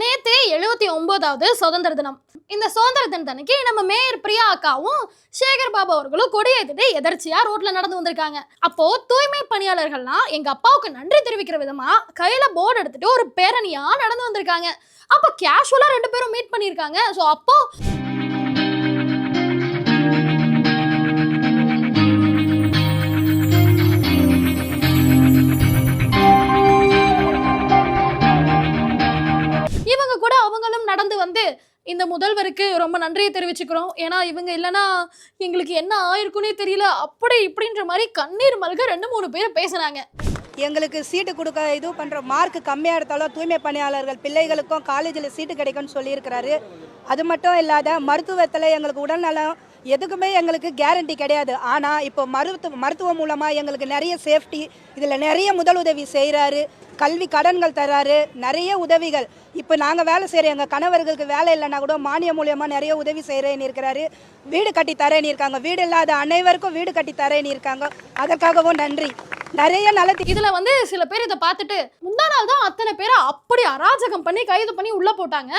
நேத்து எழுபத்தி ஒன்பதாவது சுதந்திர தினம். இந்த சுதந்திர தினத்தன்னைக்கு நம்ம மேயர் பிரியா அக்காவும் சேகர் பாபா அவர்களும் கொடியேற்றிட்டு எதர்ச்சியா ரோட்ல நடந்து வந்திருக்காங்க. அப்போ தூய்மை பணியாளர்கள்லாம் எங்க அப்பாவுக்கு நன்றி தெரிவிக்கிற விதமா கையில போர்டு எடுத்துட்டு ஒரு பேரணியா நடந்து வந்திருக்காங்க. அப்போ கேஷுவலா ரெண்டு பேரும் மீட் பண்ணியிருக்காங்க. ஸோ அப்போ முதல்வருக்கு ரொம்ப நன்றியை தெரிவிச்சுக்கிறோம். ஏன்னா இவங்க இல்லைன்னா எங்களுக்கு என்ன ஆயிருக்குன்னே தெரியல. அப்படி இப்படின்ற மாதிரி கண்ணீர் மல்க ரெண்டு மூணு பேர் பேசுனாங்க. எங்களுக்கு சீட்டு கொடுக்க இது பண்ணுற மார்க் கம்மியாக எடுத்தாலும் தூய்மை பணியாளர்கள் பிள்ளைகளுக்கும் காலேஜில் சீட்டு கிடைக்கும்னு சொல்லியிருக்கிறாரு. அது மட்டும் இல்லாத மருத்துவத்தில் எங்களுக்கு உடல்நலம் எதுக்குமே எங்களுக்கு கேரண்டி கிடையாது. ஆனால் இப்போ மருத்துவ மருத்துவம் மூலமாக எங்களுக்கு நிறைய சேஃப்டி இதில் நிறைய முதலுதவி செய்கிறாரு கல்வி கடன்கள் தராரு நிறைய உதவிகள். இப்போ நாங்கள் வேலை செய்கிறோம் எங்கள் கணவர்களுக்கு வேலை இல்லைன்னா கூட மானியம் மூலியமாக நிறைய உதவி செய்கிறேன்னு இருக்கிறாரு. வீடு கட்டி தரேன்னு இருக்காங்க. வீடு இல்லாத அனைவருக்கும் வீடு கட்டி தரேன்னு இருக்காங்க. அதற்காகவும் நன்றி. நிறைய நல்லது இதுல வந்து சில பேர் இதை பார்த்துட்டு முந்தா நாள் தான் அத்தனை பேரை அப்படி அராஜகம் பண்ணி கைது பண்ணி உள்ள போட்டாங்க.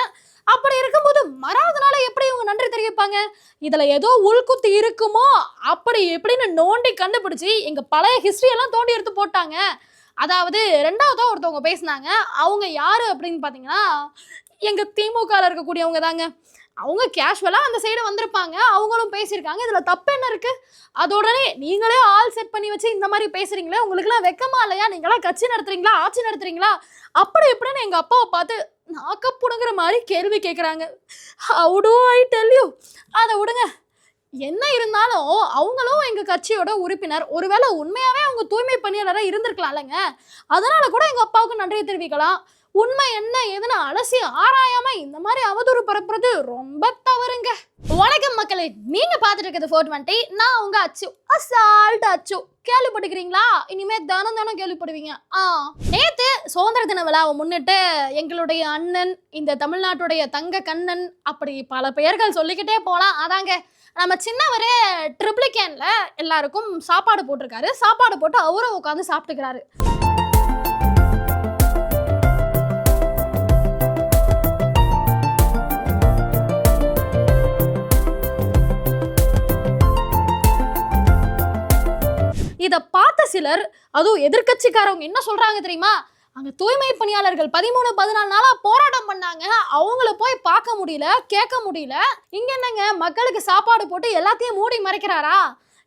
அப்படி இருக்கும்போது மறாதனால எப்படி இவங்க நன்றி தெரிவிப்பாங்க? இதுல ஏதோ உள்குத்து இருக்குமோ? அப்படி எப்படின்னு நோண்டி கண்டுபிடிச்சி எங்க பழைய ஹிஸ்டரி எல்லாம் தோண்டி எடுத்து போட்டாங்க. அதாவது ரெண்டாவதாக ஒருத்தவங்க பேசுனாங்க. அவங்க யார் அப்படின்னு பார்த்தீங்கன்னா எங்கள் திமுகவில் இருக்கக்கூடியவங்க தாங்க. அவங்க கேஷுவலாக அந்த சைடு வந்திருப்பாங்க. அவங்களும் பேசியிருக்காங்க. இதில் தப்பு என்ன இருக்குது அதோடனே நீங்களே ஆள் செட் பண்ணி வச்சு இந்த மாதிரி பேசுகிறீங்களே உங்களுக்குலாம் வெக்கமா இல்லையா? நீங்களாம் கட்சி நடத்துறீங்களா? ஆட்சி நடத்துறீங்களா? அப்படி இப்படின்னு எங்கள் அப்பாவை பார்த்து நாக்கப்புடுங்கிற மாதிரி கேள்வி கேட்குறாங்க ஹவு ஐ டெல் யூ அதை விடுங்க. என்ன இருந்தாலும் அவங்களும் எங்கள் கட்சியோட உறுப்பினர். ஒருவேளை உண்மையாகவே அவங்க தூய்மை பணியாளராக இருந்திருக்கலாம்லங்க. அதனால கூட எங்கள் அப்பாவுக்கு நன்றியை தெரிவிக்கலாம். உண்மை என்ன ஏதுன்னு அலசி ஆராயாம இந்த மாதிரி அவதூறு பரப்புறது ரொம்ப தவறுங்க. வணக்கம் மக்களே நீங்க பாத்துட்டு இருக்கிறது ஃபோர் டுவெண்ட்டி நான் உங்க அச்சு அசால்ட் அச்சு. கேள்விப்பட்டுக்கிறீங்களா இனிமே தானம் தானம் கேள்விப்படுவீங்க. ஆ நேத்து சுதந்திர தின விழாவை முன்னிட்டு எங்களுடைய அண்ணன் இந்த தமிழ்நாட்டுடைய தங்க கண்ணன் அப்படி பல பெயர்கள் சொல்லிக்கிட்டே போலாம். அதாங்க நம்ம சின்னவர் ட்ரிப்ளிகேன்ல எல்லாருக்கும் சாப்பாடு போட்டிருக்காரு. சாப்பாடு போட்டு அவரும் உட்காந்து சாப்பிட்டுக்கிறாரு. இதை பார்த்த சிலர் அதுவும் எதிர்க்கட்சிக்காரவங்க என்ன சொல்றாங்க தெரியுமா? அங்கே தூய்மை பணியாளர்கள் பதிமூணு பதினாலு நாளாக போராட்டம் பண்ணாங்க. அவங்கள போய் பார்க்க முடியல கேட்க முடியல. இங்கே என்னங்க? மக்களுக்கு சாப்பாடு போட்டு எல்லாத்தையும் மூடி மறைக்கிறாரா?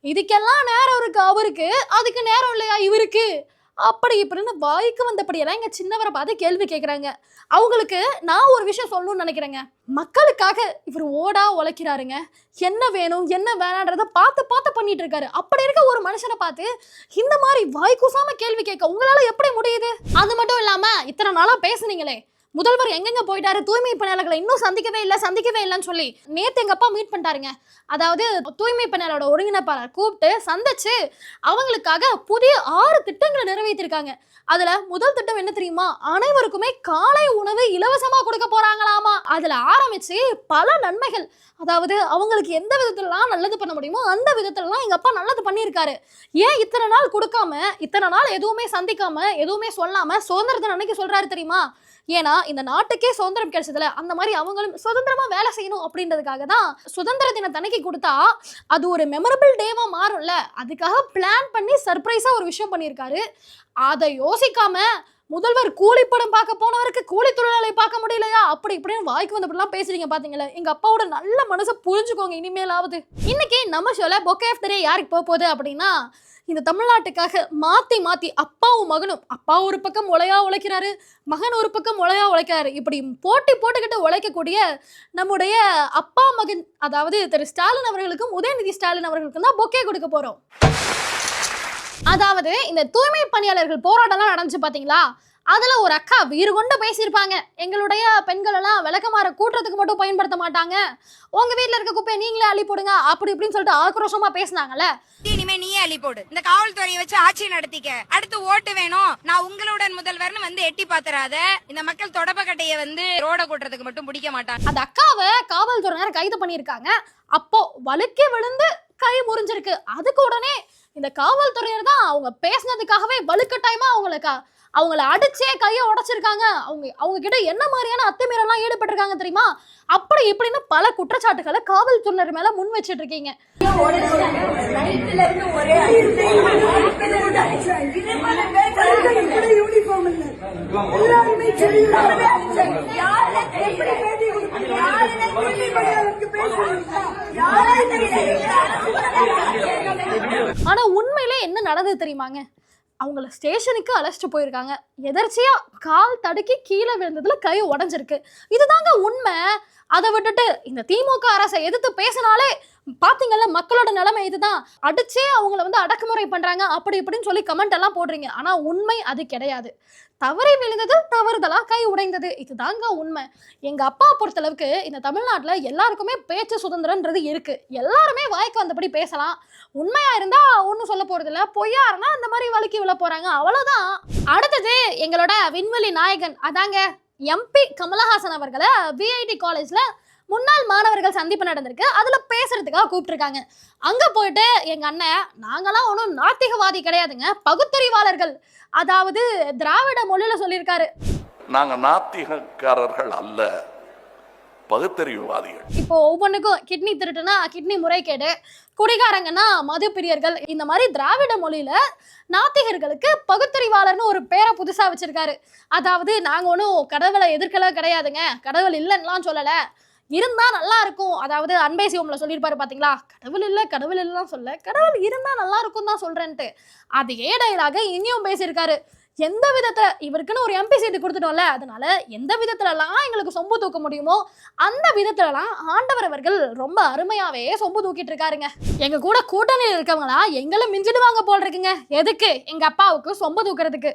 இதுக்கெல்லாம் நேரம் இருக்கு அவருக்கு. அதுக்கு நேரம் இல்லையா இவருக்கு? அப்படி இப்படின்னு வாய்க்கு வந்தபடியெல்லாம் எங்கள் சின்னவரை பார்த்து கேள்வி கேட்குறாங்க அவங்களுக்கு நான் ஒரு விஷயம் சொல்லணும்னு நினைக்கிறேங்க. மக்களுக்காக இவர் ஓடா உழைக்கிறாருங்க. என்ன வேணும் என்ன வேணான்றத பார்த்து பார்த்து பண்ணிட்டு இருக்காரு. அப்படி இருக்க ஒரு மனுஷனை பார்த்து இந்த மாதிரி வாய்க்கூசாம கேள்வி கேட்க உங்களால எப்படி முடியுது? அது மட்டும் இல்லாம இத்தனை நாளா பேசுனீங்களே. முதல்வர் எங்கெங்க போயிட்டாரு? தூய்மை பணியாளர்களை இன்னும் சந்திக்கவே இல்லை சந்திக்கவே இல்லைன்னு சொல்லி நேற்று எங்கள் அப்பா மீட் பண்ணிட்டாருங்க. அதாவது தூய்மை பணியாளரோட ஒருங்கிணைப்பாளர் கூப்பிட்டு சந்திச்சு அவங்களுக்காக புதிய ஆறு திட்டங்களை நிறைவேற்றிருக்காங்க. அதுல முதல் திட்டம் என்ன தெரியுமா? அனைவருக்குமே காலை உணவு இலவசமா கொடுக்க போறாங்களாமா? அதுல ஆரம்பிச்சு பல நன்மைகள். அதாவது அவங்களுக்கு எந்த விதத்துலலாம் நல்லது பண்ண முடியுமோ அந்த விதத்துலலாம் எங்க அப்பா நல்லது பண்ணியிருக்காரு. ஏன் இத்தனை நாள் கொடுக்காம இத்தனை நாள் எதுவுமே சந்திக்காம எதுவுமே சொல்லாம சுதந்திர அன்னைக்கு சொல்றாரு தெரியுமா? ஏன்னா இந்த நாட்டுக்கே சுதந்திரம் கிடைச்சதுல அந்த மாதிரி அவங்களும் சுதந்திரமா வேலை செய்யணும் அப்படின்றதுக்காக தான் சுதந்திர தினத்தன்னைக்கு கொடுத்தா அது ஒரு மெமரபிள் டேவா மாறும்ல. அதுக்காக பிளான் பண்ணி சர்ப்ரைஸா ஒரு விஷயம் பண்ணியிருக்காரு. அதை யோசிக்காம முதல்வர் கூலி படம் பார்க்க போனவருக்கு கூலி தொழிலாளி பார்க்க முடியலையா? அப்படி இப்படின்னு வாய்க்கு வந்தப்படிலாம் பேசுறீங்க பாத்தீங்களா. எங்க அப்பாவோட நல்ல மனசை புரிஞ்சுக்கோங்க இனிமேலாவது. இன்னைக்கு நம்ம ஷோல பொக்கே ஆஃப் யாருக்கு போக போகுது அப்படின்னா இந்த தமிழ்நாட்டுக்காக மாத்தி மாத்தி அப்பாவும் மகனும் அப்பா ஒரு பக்கம் உழையா உழைக்கிறாரு மகன் ஒரு பக்கம் உழையா உழைக்கிறாரு. இப்படி போட்டி போட்டுக்கிட்டு உழைக்கக்கூடிய நம்முடைய அப்பா மகன் அதாவது திரு ஸ்டாலின் அவர்களுக்கும் உதயநிதி ஸ்டாலின் அவர்களுக்கும் தான் பொக்கே கொடுக்க போறோம். அதாவது இந்த தூய்மை பணியாளர்கள் போராட்டம்லாம் நடந்துச்சு பாத்தீங்களா? அதுல ஒரு அக்கா வீறு கொண்டு பேசியிருப்பாங்க. எங்களுடைய பெண்கள் எல்லாம் விளக்கமாற கூட்டுறதுக்கு மட்டும் பயன்படுத்த மாட்டாங்க. உங்க வீட்ல இருக்க குப்பையை நீங்களே அள்ளி போடுங்க அப்படி இப்படின்னு சொல்லிட்டு ஆக்ரோஷமா பேசினாங்கல்ல? இனிமே நீயே அள்ளி போடு. இந்த காவல்துறையை வச்சு ஆட்சி நடத்திக்க. அடுத்து ஓட்டு வேணும். நான் உங்களுடன் முதல்வர்னு வந்து எட்டி பாத்துறாத. இந்த மக்கள் தொடப்பக்கட்டைய வந்து ரோட கூட்டுறதுக்கு மட்டும் பிடிக்க மாட்டாங்க. அந்த அக்காவை காவல்துறையினர் கைது பண்ணியிருக்காங்க. அப்போ வழுக்கி விழுந்து கை முறிஞ்சிருக்கு. அதுக்கு உடனே இந்த காவல்துறையினர் தான் அவங்க பேசினதுக்காகவே வலுக்கட்டாயமா அவங்கள அவங்கள அடிச்சே கையை உடைச்சிருக்காங்க. அவங்க அவங்க கிட்ட என்ன மாதிரியான அத்துமீறலாம் ஈடுபட்டிருக்காங்க தெரியுமா? அப்படி இப்படின்னு பல குற்றச்சாட்டுகளை காவல்துறையினர் மேல முன் வச்சிட்டு இருக்கீங்க ஆனால் உண்மையிலே என்ன நடந்தது தெரியுமாங்க? அவங்கள ஸ்டேஷனுக்கு அழைச்சிட்டு போயிருக்காங்க. எதர்ச்சியாக கால் தடுக்கி கீழே விழுந்ததுல கை உடஞ்சிருக்கு. இதுதாங்க உண்மை. அதை விட்டுட்டு இந்த திமுக அரசை எதிர்த்து பேசினாலே பாத்தீங்கல்ல மக்களோட நிலைமை இதுதான். அடிச்சே அவங்கள வந்து அடக்குமுறை பண்றாங்க அப்படி இப்படின்னு சொல்லி கமெண்ட் எல்லாம் போடுறீங்க. ஆனா உண்மை அது கிடையாது. தவறி விழுந்தது தவறுதலா கை உடைந்தது. இதுதாங்க உண்மை. எங்க அப்பா பொறுத்தளவுக்கு இந்த தமிழ்நாட்டுல எல்லாருக்குமே பேச்சு சுதந்திரன்றது இருக்கு. எல்லாருமே வாய்க்கு வந்தபடி பேசலாம். உண்மையா இருந்தா ஒன்றும் சொல்ல போறது இல்லை பொய்யா இருந்தா அந்த மாதிரி வழுக்கி விழ போறாங்க. அவ்வளவுதான். அடுத்தது எங்களோட விண்வெளி நாயகன். அதாங்க எம்பி கமலஹாசன் அவர்களை விஐடி காலேஜ்ல முன்னாள் மாணவர்கள் சந்திப்பு நடந்திருக்கு. அதுல பேசுறதுக்காக கூப்பிட்டுருக்காங்க. அங்க போயிட்டு எங்க அண்ணன் நாங்களாம் ஒன்றும் நாத்திகவாதி கிடையாதுங்க. பகுத்தறிவாளர்கள். அதாவது திராவிட மொழியில சொல்லியிருக்காரு. நாங்க நாத்திகக்காரர்கள் அல்ல. பகுத்தறிவுவாதிகள். இப்போ ஒவ்வொன்றுக்கும் கிட்னி திருட்டுனா கிட்னி முறைகேடு குடிகாரங்கன்னா மது பிரியர்கள் இந்த மாதிரி திராவிட மொழியில நாத்திகர்களுக்கு பகுத்தறிவாளர்னு ஒரு பேரை புதுசா வச்சிருக்காரு. அதாவது நாங்க ஒன்றும் கடவுளை எதிர்க்கல கிடையாதுங்க. கடவுள் இல்லைன்னுலாம் சொல்லல. இருந்தா நல்லா இருக்கும் அதாவது அன்பை சிவம்ல சொல்லியிருப்பாரு பாத்தீங்களா? கடவுள் இல்ல கடவுள் இல்லைலாம் சொல்ல கடவுள் இருந்தா நல்லா இருக்கும் தான் சொல்றேன்ட்டு. அதே டைலாக இனியும் பேசியிருக்காரு. எந்த விதத்துல இவருக்குன்னு ஒரு எம்பி சீட்டு கொடுத்துட்டோம்ல அதனால எந்த விதத்துலலாம் எங்களுக்கு சொம்பு தூக்க முடியுமோ அந்த விதத்துலலாம் ஆண்டவர் அவர்கள் ரொம்ப அருமையாவே சொம்பு தூக்கிட்டு இருக்காருங்க. எங்க கூட கூட்டணியில் இருக்கவங்களா எங்களை மிஞ்சிடுவாங்க போல் இருக்குங்க எதுக்கு? எங்க அப்பாவுக்கு சொம்பு தூக்குறதுக்கு.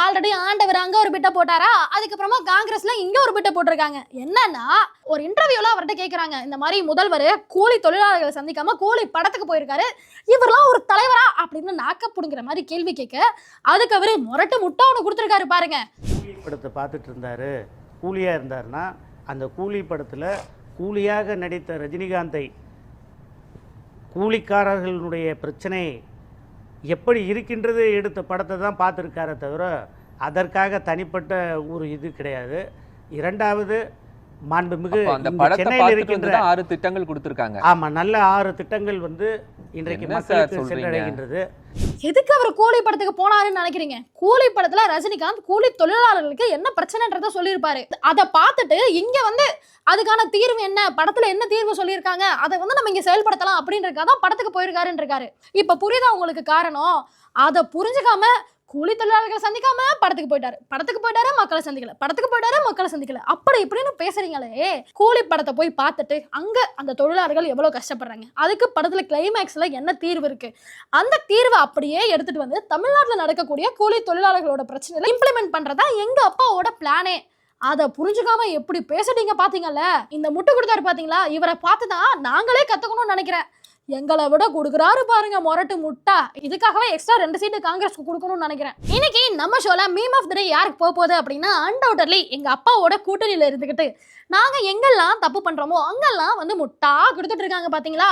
ஆல்ரெடி ஆண்டவர் அங்க ஒரு பிட்டை போட்டாரா? அதுக்கப்புறமா காங்கிரஸ்ல இங்க ஒரு பிட்டை போட்டிருக்காங்க. என்னன்னா ஒரு இன்டர்வியூல அவர்கிட்ட கேக்குறாங்க. இந்த மாதிரி முதல்வர் கூலி தொழிலாளர்களை சந்திக்காம கூலி படத்துக்கு போயிருக்காரு. இவரெல்லாம் ஒரு தலைவரா அப்படின்னு நாக்க புடுங்குற மாதிரி கேள்வி கேட்க அதுக்கு அவரு முரட்டு முட்டை ஒன்று கொடுத்துருக்காரு பாருங்க. கூலி படத்தை பார்த்துட்டு இருந்தார். கூலியாக இருந்தாருன்னா அந்த கூலி படத்தில் கூலியாக நடித்த ரஜினிகாந்தை கூலிக்காரர்களுடைய பிரச்சனை எப்படி இருக்கின்றது எடுத்த படத்தை தான் பார்த்துருக்காரே தவிர அதற்காக தனிப்பட்ட ஒரு இது கிடையாது. இரண்டாவது மாண்புமிகு சென்னையில் இருக்கின்ற ஆறு திட்டங்கள் கொடுத்திருக்காங்க. ஆமா நல்ல ஆறு திட்டங்கள் வந்து இன்றைக்கு மக்களுக்கு? சென்றடைகின்றது. எதுக்கு அவர் கூலி படத்துக்கு போனாருன்னு நினைக்கிறீங்க? கூலி படத்துல ரஜினிகாந்த் கூலி தொழிலாளர்களுக்கு என்ன பிரச்சனைன்றத சொல்லியிருப்பாரு. அதை பார்த்துட்டு இங்க வந்து அதுக்கான தீர்வு என்ன? படத்துல என்ன தீர்வு சொல்லியிருக்காங்க? அதை வந்து நம்ம இங்க செயல்படுத்தலாம் அப்படின்றதுக்காக தான் படத்துக்கு போயிருக்காருன்னு இருக்காரு இப்ப புரியுதா உங்களுக்கு காரணம்? அதை புரிஞ்சுக்காம கூலி தொழிலாளர்களை சந்திக்காம படத்துக்கு போயிட்டாரு. படத்துக்கு போயிட்டாரு மக்களை சந்திக்கல. படத்துக்கு போயிட்டாரு மக்களை சந்திக்கல. அப்படி இப்படின்னு பேசுறீங்களே கூலி படத்தை போய் பார்த்துட்டு அங்க அந்த தொழிலாளர்கள் எவ்வளவு கஷ்டப்படுறாங்க? அதுக்கு படத்துல கிளைமேக்ஸ்ல என்ன தீர்வு இருக்கு? அந்த தீர்வை அப்படியே எடுத்துட்டு வந்து தமிழ்நாட்டில் நடக்கக்கூடிய கூலி தொழிலாளர்களோட பிரச்சனைகளை இம்ப்ளிமெண்ட் பண்றதா எங்க அப்பாவோட பிளானே அதை புரிஞ்சுக்காம எப்படி பேசுறீங்க பாத்தீங்கல்ல? இந்த முட்டு கொடுத்தாரு பாத்தீங்களா? இவரை பார்த்து தான் நாங்களே கத்துக்கணும்னு நினைக்கிறேன். எங்களை விட கொடுக்குறாரு பாருங்க மொரட்டு முட்டா. இதுக்காகவே எக்ஸ்ட்ரா ரெண்டு சீட்டு காங்கிரஸ்க்கு கொடுக்கணும்னு நினைக்கிறேன். இன்னைக்கு நம்ம ஷோல மீம் ஆஃப் த டே யாருக்கு போக போகுது அப்படின்னா அன்டவுட்டர்லி எங்க அப்பாவோட கூட்டணியில இருந்துக்கிட்டு நாங்க எங்கெல்லாம் தப்பு பண்றோமோ அங்கெல்லாம் வந்து முட்டா கொடுத்துட்டு இருக்காங்க பாத்தீங்களா?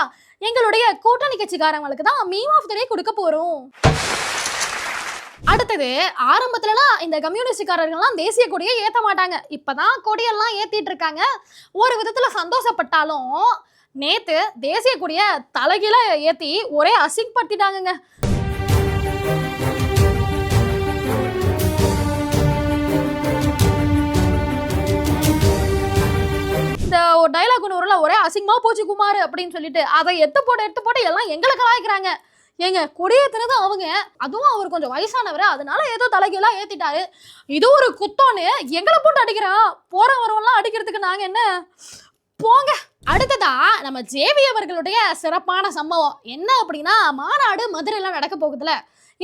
எங்களுடைய கூட்டணி கட்சிக்காரங்களுக்கு தான் மீம் ஆஃப் த டே கொடுக்க போறோம். அடுத்தது ஆரம்பத்துலலாம் இந்த கம்யூனிஸ்டுக்காரர்கள்லாம் தேசிய கொடியை ஏற்ற மாட்டாங்க. இப்போதான் கொடியெல்லாம் ஏற்றிட்டு இருக்காங்க. ஒரு விதத்தில் சந்தோஷப்பட்டாலும் நேத்து தேசிய கொடிய தலைகீழ ஏத்தி ஒரே அசிங்கப்படுத்திட்டாங்கங்க. இந்த ஒரு டைலாக் ஒன்று வரல ஒரே அசிங்கமாக போச்சு குமார் அப்படின்னு சொல்லிட்டு அதை எத்து போட்டு எடுத்து போட்டு எல்லாம் எங்களை கலாய்க்கிறாங்க. ஏங்க கொடியேத்துனது அவங்க அதுவும் அவர் கொஞ்சம் வயசானவர் அதனால ஏதோ தலைகீழாக ஏற்றிட்டாரு இது ஒரு குத்தோன்னு எங்களை போட்டு அடிக்கிறான் போற அடிக்கிறதுக்கு நாங்கள் என்ன? போங்க. அடுத்ததா நம்ம ஜேவி அவர்களுடைய சிறப்பான சம்பவம். என்ன அப்படின்னா மாநாடு மதுரையில் நடக்க போகுதுல.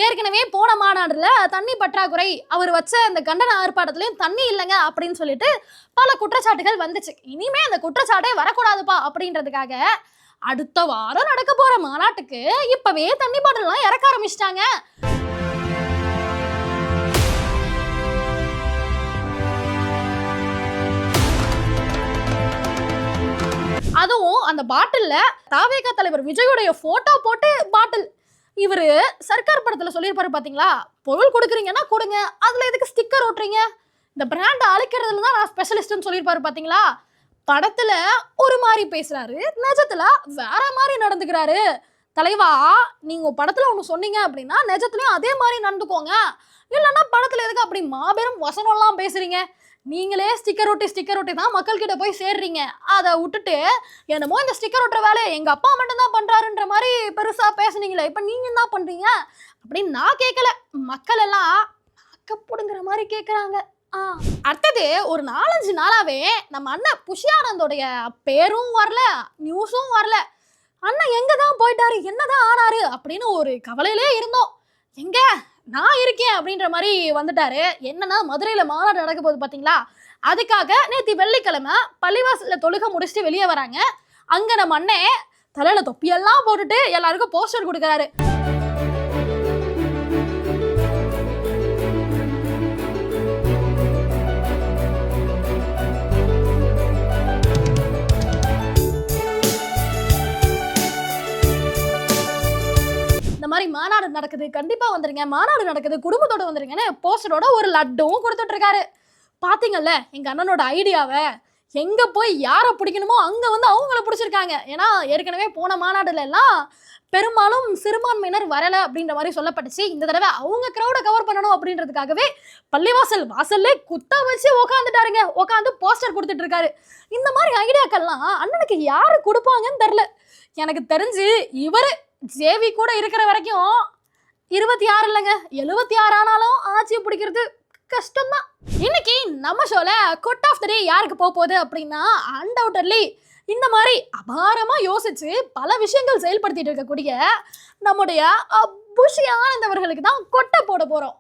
ஏற்கனவே போன மாநாடுல தண்ணி பற்றாக்குறை அவர் வச்ச அந்த கண்டன ஆர்ப்பாட்டத்திலையும் தண்ணி இல்லைங்க அப்படின்னு சொல்லிட்டு பல குற்றச்சாட்டுகள் வந்துச்சு. இனிமே அந்த குற்றச்சாட்டே வரக்கூடாதுப்பா அப்படின்றதுக்காக அடுத்த வாரம் நடக்க போற மாநாட்டுக்கு இப்பவே தண்ணி பாட்டிலாம் இறக்க ஆரம்பிச்சிட்டாங்க. அதுவும் அந்த பாட்டில்ல தாவேகா தலைவர் விஜயோடைய போட்டோ போட்டு பாட்டில் இவர் சர்க்கார் படத்தில் சொல்லியிருப்பாரு பார்த்தீங்களா பொருள் கொடுக்குறீங்கன்னா கொடுங்க. அதில் எதுக்கு ஸ்டிக்கர் ஓட்டுறீங்க? இந்த பிராண்டை அழைக்கிறதுல தான் நான் ஸ்பெஷலிஸ்ட்னு சொல்லியிருப்பாரு பார்த்தீங்களா படத்தில் ஒரு மாதிரி பேசுகிறாரு நிஜத்தில் வேற மாதிரி நடந்துக்கிறாரு. தலைவா நீங்கள் படத்தில் ஒன்று சொன்னீங்க அப்படின்னா நிஜத்துலையும் அதே மாதிரி நடந்துக்கோங்க. இல்லைன்னா படத்தில் எதுக்கு அப்படி மாபெரும் வசனம்லாம் பேசுகிறீங்க நீங்களே ஸ்டிக்கர் ஒட்டி ஸ்டிக்கர் ஒட்டி தான் மக்கள் கிட்ட போய் சேர்றீங்க. அதை விட்டுட்டு என்னமோ இந்த ஸ்டிக்கர் ஒட்டுற வேலையை எங்க அப்பா மட்டும் தான் பண்றாருன்ற மாதிரி பெருசா பேசுனீங்களே இப்ப நீங்க என்ன பண்றீங்க? அப்படின்னு நான் கேட்கல மக்கள் எல்லாம் அக்கப்படுங்கிற மாதிரி கேட்குறாங்க ஆ. அடுத்தது ஒரு நாலஞ்சு நாளாவே நம்ம அண்ணன் புஷியானந்தோடைய பேரும் வரல நியூஸும் வரல. அண்ணன் எங்க தான் போயிட்டாரு என்னதான் ஆனாரு அப்படின்னு ஒரு கவலையிலே இருந்தோம். எங்க? நான் இருக்கேன் அப்படின்ற மாதிரி வந்துட்டாரு. என்னன்னா மதுரையில் மாநாடு நடக்க போகுது பார்த்தீங்களா அதுக்காக நேற்று வெள்ளிக்கிழமை பள்ளிவாசலில் தொழுகை முடிச்சுட்டு வெளியே வராங்க. அங்கே நம்ம அண்ணே தலையில் தொப்பியெல்லாம் போட்டுட்டு எல்லாருக்கும் போஸ்டர் கொடுக்குறாரு. மாநாடு நடக்குது கண்டிப்பாக வந்துருங்க. மாநாடு நடக்குது குடும்பத்தோடு வந்துருங்கன்னு போஸ்டரோட ஒரு லட்டும் கொடுத்துட்ருக்காரு. பார்த்தீங்கல்ல எங்கள் அண்ணனோட ஐடியாவை எங்கே போய் யாரை பிடிக்கணுமோ அங்கே வந்து அவங்கள பிடிச்சிருக்காங்க. ஏன்னா ஏற்கனவே போன மாநாடுல எல்லாம் பெரும்பாலும் சிறுபான்மையினர் வரலை அப்படின்ற மாதிரி சொல்லப்பட்டுச்சு. இந்த தடவை அவங்க கிரௌட கவர் பண்ணணும் அப்படின்றதுக்காகவே பள்ளிவாசல் வாசல்லே குத்தா வச்சு உக்காந்துட்டாருங்க. உக்காந்து போஸ்டர் கொடுத்துட்டு இருக்காரு இந்த மாதிரி ஐடியாக்கள்லாம் அண்ணனுக்கு யார் கொடுப்பாங்கன்னு தெரில. எனக்கு தெரிஞ்சு இவர் ஜேவி கூட இருக்கிற வரைக்கும் இருபத்தி ஆறு இல்லைங்க. எழுபத்தி ஆறு ஆனாலும் ஆட்சியை பிடிக்கிறது கஷ்டம்தான். இன்னைக்கு நம்ம ஷோல கொட் ஆஃப் த டே யாருக்கு போக போகுது அப்படின்னா அன்டவுட்டர்லி இந்த மாதிரி அபாரமாக யோசிச்சு பல விஷயங்கள் செயல்படுத்திட்டு இருக்கக்கூடிய நம்முடைய புஷி ஆனந்த் அவர்களுக்கு தான் கொட்டை போட போகிறோம்